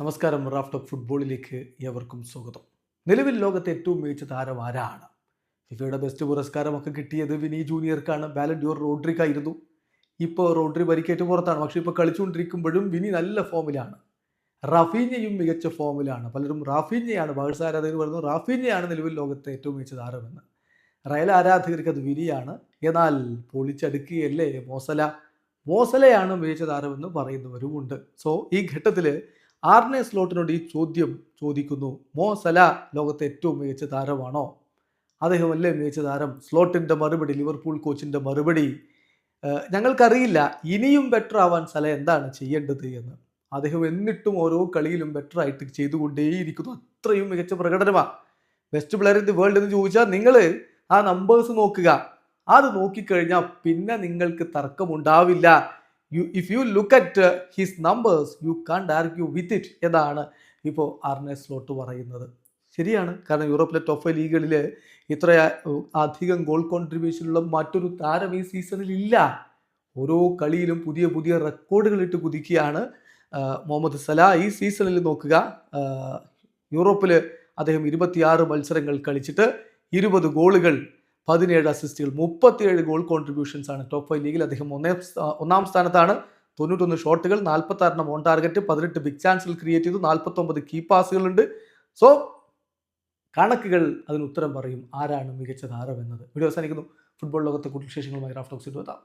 നമസ്കാരം Raf talk ഫുട്ബോളിലേക്ക് ഏവർക്കും സ്വാഗതം. നിലവിൽ ലോകത്തെ ഏറ്റവും മികച്ച താരം ആരാണ്? ഫിഫയുടെ ബെസ്റ്റ് പുരസ്കാരമൊക്കെ കിട്ടിയത് വിനി ജൂനിയർക്കാണ്. ബാലൻഡ്യൂർ റോഡ്രിക്കായിരുന്നു. ഇപ്പോൾ റോഡ്രി പരിക്കേറ്റ് പുറത്താണ്. പക്ഷേ ഇപ്പോൾ കളിച്ചുകൊണ്ടിരിക്കുമ്പോഴും വിനി നല്ല ഫോമിലാണ് റാഫീഞ്ഞയും മികച്ച ഫോമിലാണ് പലരും റാഫീഞ്ഞയാണ് ബാഴ്സ ആരാധകർ പറയുന്നു റാഫീഞ്ഞയാണ് നിലവിൽ ലോകത്തെ ഏറ്റവും മികച്ച താരമെന്ന്. റയൽ ആരാധകർക്ക് അത് വിനിയാണ്. എന്നാൽ പൊളിച്ചടുക്കുകയല്ലേ മോസല? മോസലയാണ് മികച്ച താരമെന്ന് പറയുന്നവരുമുണ്ട്. സോ ഈ ഘട്ടത്തിൽ ആർനെ സ്ലോട്ടിനോട് ഈ ചോദ്യം ചോദിക്കുന്നു. മോ സല ലോകത്തെ ഏറ്റവും മികച്ച താരമാണോ? അദ്ദേഹമല്ലേ മികച്ച താരം? സ്ലോട്ടിന്റെ മറുപടി ലിവർപൂൾ കോച്ചിന്റെ മറുപടി. ഞങ്ങൾക്കറിയില്ല. ഇനിയും ബെറ്റർ ആവാൻ സല എന്താണ് ചെയ്യേണ്ടത് എന്ന്. അദ്ദേഹം എന്നിട്ടും ഓരോ കളിയിലും ബെറ്റർ ആയിട്ട് ചെയ്തുകൊണ്ടേയിരിക്കുന്നു. അത്രയും മികച്ച പ്രകടനമാണ് best player in the world എന്ന് ചോദിച്ചാൽ നിങ്ങൾ ആ നമ്പേഴ്സ് നോക്കുക. അത് നോക്കിക്കഴിഞ്ഞാൽ പിന്നെ നിങ്ങൾക്ക് തർക്കമുണ്ടാവില്ല. You if you look at his numbers you can't argue with it എന്നാണ് ഇപ്പോൾ ആർനെ സ്ലോട്ട് പറയുന്നത്. ശരിയാണ്. കാരണം യൂറോപ്പിലെ ടോപ്പ് ഫൈവ് ലീഗുകളിൽ ഇത്ര അധികം ഗോൾ കോൺട്രിബ്യൂഷനുള്ള മറ്റൊരു താരം ഈ സീസണിൽ ഇല്ല. ഓരോ കളിയിലും പുതിയ പുതിയ റെക്കോർഡുകൾ ഇട്ട് കുതിക്കുകയാണ് മുഹമ്മദ് സലാ ഈ സീസണിൽ നോക്കുക യൂറോപ്പിൽ അദ്ദേഹം ഇരുപത്തിയാറ് മത്സരങ്ങൾ കളിച്ചിട്ട് ഇരുപത് ഗോളുകൾ പതിനേഴ് അസിസ്റ്റുകൾ മുപ്പത്തിയേഴ് ഗോൾ കോൺട്രിബ്യൂഷൻസ് ആണ്. ടോപ്പ് ഫൈവ് ലീഗിൽ അദ്ദേഹം ഒന്നേ ഒന്നാം സ്ഥാനത്താണ്. തൊണ്ണൂറ്റൊന്ന് ഷോട്ടുകൾ നാൽപ്പത്തി ആറെണ്ണം ഓൺ ടാർഗറ്റ് പതിനെട്ട് ബിഗ് ചാൻസുകൾ ക്രിയേറ്റ് ചെയ്തു. നാൽപ്പത്തൊമ്പത് കീ പാസുകളുണ്ട് സോ കണക്കുകൾ അതിന് ഉത്തരം പറയും ആരാണ് മികച്ച താരം എന്നത് വീഡിയോ അവസാനിക്കുന്നു. ഫുട്ബോൾ ലോകത്തെ കൂടുതൽ വിശേഷങ്ങളുമായി റാഫ്റ്റോക്സിൽ എത്താം.